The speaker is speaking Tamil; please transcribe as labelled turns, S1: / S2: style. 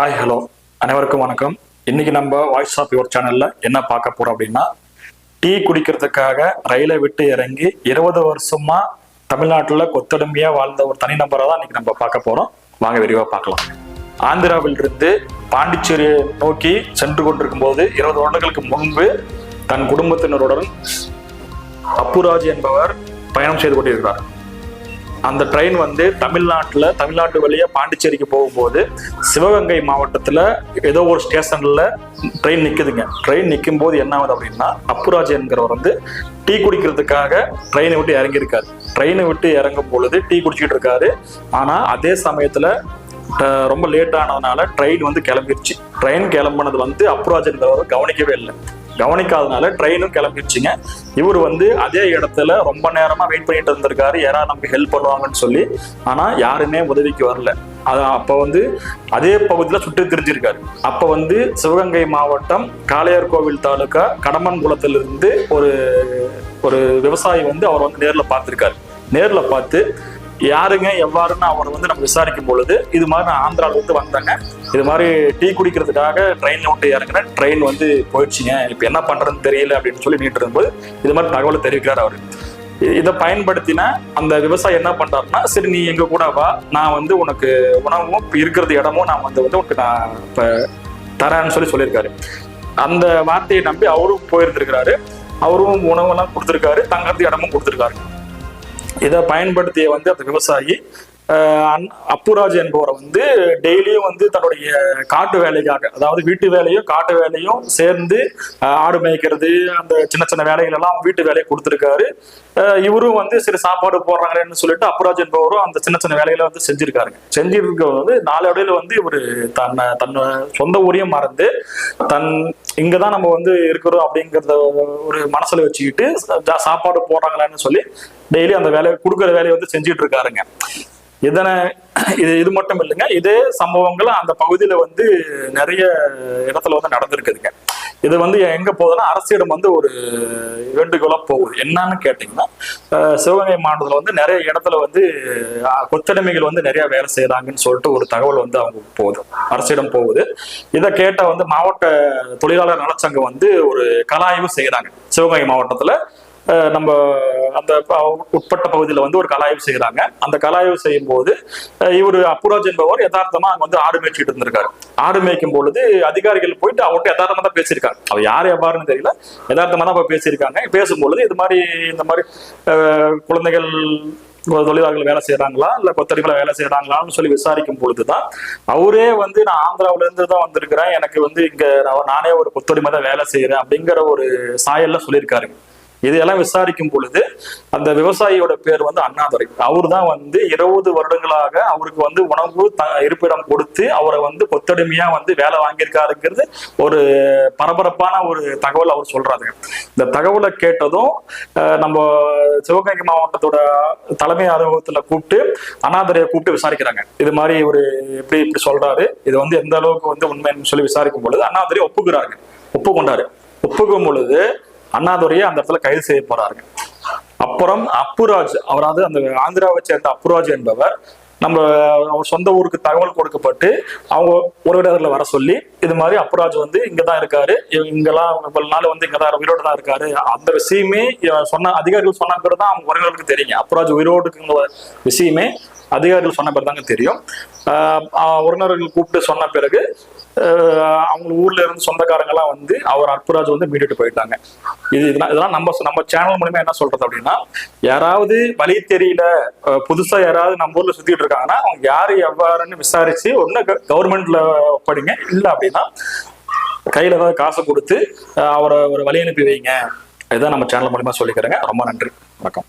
S1: ஹாய் ஹலோ அனைவருக்கும் வணக்கம். இன்னைக்கு நம்ம வாய்ஸ் ஆஃப் யுவர் சேனல்ல என்ன பார்க்க போறோம் அப்படின்னா டீ குடிக்கிறதுக்காக ரயிலை விட்டு இறங்கி இருபது வருஷமா தமிழ்நாட்டில் கொத்தடுமையா வாழ்ந்த ஒரு தனிநபரை தான் இன்னைக்கு நம்ம பார்க்க போறோம். வாங்க விரிவா பார்க்கலாம். ஆந்திராவில் இருந்து பாண்டிச்சேரியை நோக்கி சென்று கொண்டிருக்கும் போது இருபது வருடங்களுக்கு முன்பு தன் குடும்பத்தினருடன் அப்புராஜ் என்பவர் பயணம் செய்து கொண்டிருக்கிறார். அந்த ட்ரெயின் வந்து தமிழ்நாட்டில் தமிழ்நாட்டு வழியாக பாண்டிச்சேரிக்கு போகும்போது சிவகங்கை மாவட்டத்தில் ஏதோ ஒரு ஸ்டேஷனில் ட்ரெயின் நிற்குதுங்க ட்ரெயின் நிற்கும் போது என்ன ஆகுது அப்படின்னா அப்புராஜ் என்கிறவர் வந்து டீ குடிக்கிறதுக்காக ட்ரெயினை விட்டு இறங்கியிருக்காரு. ட்ரெயினை விட்டு இறங்கும் பொழுது டீ குடிச்சிட்டு இருக்காரு. ஆனால் அதே சமயத்தில் ரொம்ப லேட் ஆனதுனால ட்ரெயின் வந்து கிளம்பிருச்சு. ட்ரெயின் கிளம்புனது வந்து அப்புராஜ் என்கிறவர் கவனிக்கவே இல்லை. கவனிக்காதனால ட்ரெயினும் கிளம்பிடுச்சுங்க. இவர் வந்து அதே இடத்துல ரொம்ப நேரமா வெயிட் பண்ணிட்டு இருந்திருக்காரு. யாராவது நமக்கு ஹெல்ப் பண்ணுவாங்கன்னு சொல்லி. ஆனா யாருமே உதவிக்கு வரல. அது அப்ப வந்து அதே பகுதியில் சுற்றி திரிஞ்சிருக்காரு. அப்ப வந்து சிவகங்கை மாவட்டம் காளையார் கோவில் தாலுகா கடம்பன்குளத்திலிருந்து ஒரு ஒரு விவசாயி வந்து அவர் வந்து நேர்ல பார்த்திருக்காரு. நேர்ல பார்த்து யாருங்க எவ்வாறுன்னு அவர் வந்து நம்ம விசாரிக்கும் பொழுது இது மாதிரி நான் ஆந்திரால இருந்து வந்தேங்க. இது மாதிரி டீ குடிக்கிறதுக்காக ட்ரெயின்ல விட்டு இறங்குறேன் ட்ரெயின் வந்து போயிடுச்சுங்க. இப்போ என்ன பண்றதுன்னு தெரியல அப்படின்னு சொல்லி நீட்டு இருக்கும்போது இது மாதிரி தகவலை தெரிவிக்கிறார் அவர். இதை பயன்படுத்தினா அந்த விவசாயி என்ன பண்றாருன்னா சரி நீ எங்க கூட வா. நான் வந்து உனக்கு உணவும் இருக்கிறது இடமும் நான் வந்து வந்து உனக்கு நான் இப்ப தரேன்னு சொல்லி சொல்லியிருக்காரு. அந்த வார்த்தையை நம்பி அவரும் போயிருந்திருக்கிறாரு. அவரும் உணவெல்லாம் கொடுத்துருக்காரு. தங்கறது இடமும் கொடுத்துருக்காரு. இதை பயன்படுத்திய வந்து அந்த விவசாயி அப்புராஜ் என்பவரை வந்து டெய்லியும் வந்து தன்னுடைய காட்டு வேலைக்காக அதாவது வீட்டு வேலையும் காட்டு வேலையும் சேர்ந்து ஆடு மேய்க்கிறது அந்த சின்ன சின்ன வேலைகள் எல்லாம் வீட்டு வேலையை கொடுத்துருக்காரு. இவரும் வந்து சரி சாப்பாடு போடுறாங்களேன்னு சொல்லிட்டு அப்புராஜ் என்பவரும் அந்த சின்ன சின்ன வேலைகளை வந்து செஞ்சிருக்காருங்க செஞ்சிருக்க வந்து நாளடைவில் வந்து இவர் தன்னை தன்னை சொந்த ஊரையும் மறந்து தன் இங்கதான் நம்ம வந்து இருக்கிறோம் அப்படிங்கிறத ஒரு மனசுல வச்சுக்கிட்டு சாப்பாடு போடுறாங்களான்னு சொல்லி டெய்லி அந்த வேலையை கொடுக்குற வேலையை வந்து செஞ்சுட்டு இருக்காருங்க இதனை இது இது மட்டும் இல்லைங்க. இதே சம்பவங்கள் அந்த பகுதியில வந்து நிறைய இடத்துல வந்து நடந்திருக்குதுங்க. இது வந்து எங்க போகுதுன்னா அரசிடம் வந்து ஒரு வேண்டுகோளா போகுது. என்னன்னு கேட்டீங்கன்னா சிவகங்கை மாவட்டத்தில் வந்து நிறைய இடத்துல வந்து கொத்தடிமைகள் வந்து நிறைய வேலை செய்யறாங்கன்னு சொல்லிட்டு ஒரு தகவல் வந்து அவங்க போகுது. அரசிடம் போகுது. இதை கேட்ட வந்து மாவட்ட தொழிலாளர் நலச்சங்கம் வந்து ஒரு கலாய்வு செய்யறாங்க சிவகங்கை மாவட்டத்துல நம்ம அந்த உட்பட்ட பகுதியில் வந்து ஒரு கலாய்வு செய்கிறாங்க அந்த கலாய்வு செய்யும் போது இவர் அப்புராஜ் என்பவர் யதார்த்தமா அங்க வந்து ஆடு மேய்ச்சிட்டு இருந்திருக்காரு. ஆடு மேய்க்கும் பொழுது அதிகாரிகள் போயிட்டு அவர்கிட்ட யதார்த்தமா தான் பேசியிருக்காங்க அவர் யார் எவ்வாறுன்னு தெரியல. யதார்த்தமா தான் பேசியிருக்காங்க. பேசும்பொழுது இது மாதிரி இந்த மாதிரி குழந்தைகள் தொழிலாளர்கள் வேலை செய்யறாங்களா இல்ல கொத்தடிகளை வேலை செய்யறாங்களான்னு சொல்லி விசாரிக்கும் பொழுதுதான் அவரே வந்து நான் ஆந்திராவில இருந்து தான் வந்திருக்கிறேன். எனக்கு வந்து இங்க நானே ஒரு கொத்தடிமை தான் வேலை செய்யறேன் அப்படிங்கிற ஒரு சாயல்ல சொல்லியிருக்காரு. இதையெல்லாம் விசாரிக்கும் பொழுது அந்த விவசாயியோட பேர் வந்து அண்ணாதுரை. அவர் தான் வந்து இருபது வருடங்களாக அவருக்கு வந்து உணவு த இருப்பிடம் கொடுத்து அவரை வந்து கொத்தடிமையா வந்து வேலை வாங்கியிருக்காருங்கிறது ஒரு பரபரப்பான ஒரு தகவல் அவர் சொல்றாரு. இந்த தகவலை கேட்டதும் நம்ம சிவகங்கை மாவட்டத்தோட தலைமை அலுவலகத்துல கூப்பிட்டு அண்ணாதுரையை கூப்பிட்டு விசாரிக்கிறாங்க. இது மாதிரி ஒரு எப்படி இப்படி சொல்றாரு. இது வந்து எந்த அளவுக்கு வந்து உண்மைன்னு சொல்லி விசாரிக்கும் பொழுது அண்ணாதுரை ஒப்புக்கிறாங்க ஒப்புக்கொண்டாரு. ஒப்புக்கும் பொழுது அண்ணாதுரையை அந்த இடத்துல கைது செய்ய போறாருங்க அப்புறம் அப்புராஜ் அவராது அந்த ஆந்திராவை சேர்ந்த அப்புராஜ் என்பவர் நம்ம அவர் சொந்த ஊருக்கு தகவல் கொடுக்கப்பட்டு அவங்க உறவினர்களை வர சொல்லி இது மாதிரி அப்புராஜ் வந்து இங்கதான் இருக்காரு. இங்கெல்லாம் இவ்வளவு நாள் வந்து இங்கதான் உயிரோடு தான் இருக்காரு. அந்த விஷயமே சொன்ன அதிகாரிகள் சொன்னாங்க தான் அவங்க உறவினர்களுக்கு தெரியுங்க அப்புராஜ் உயிரோடுக்குங்கிற விஷயமே அதிகாரிகள் சொன்ன பிறகு தாங்க தெரியும். உறவினர்கள் கூப்பிட்டு சொன்ன பிறகு அவங்க ஊர்ல இருந்து சொந்தக்காரங்கெல்லாம் வந்து அவர் அற்புராஜ் வந்து மீட்டுட்டு போயிட்டாங்க. இது இதெல்லாம் நம்ம நம்ம சேனல் மூலியமா என்ன சொல்றது அப்படின்னா யாராவது வழி தெரியல புதுசா யாராவது நம்ம ஊர்ல சுத்திட்டு இருக்காங்கன்னா அவங்க யாரு எவ்வாறுன்னு விசாரிச்சு ஒன்னு கவர்மெண்ட்ல படிங்க இல்ல அப்படின்னா கையில ஏதாவது காசை கொடுத்து அவரை ஒரு வழி அனுப்பி வைங்க. இதுதான் நம்ம சேனல் மூலியமா சொல்லிக்கிறேங்க. ரொம்ப நன்றி. வணக்கம்.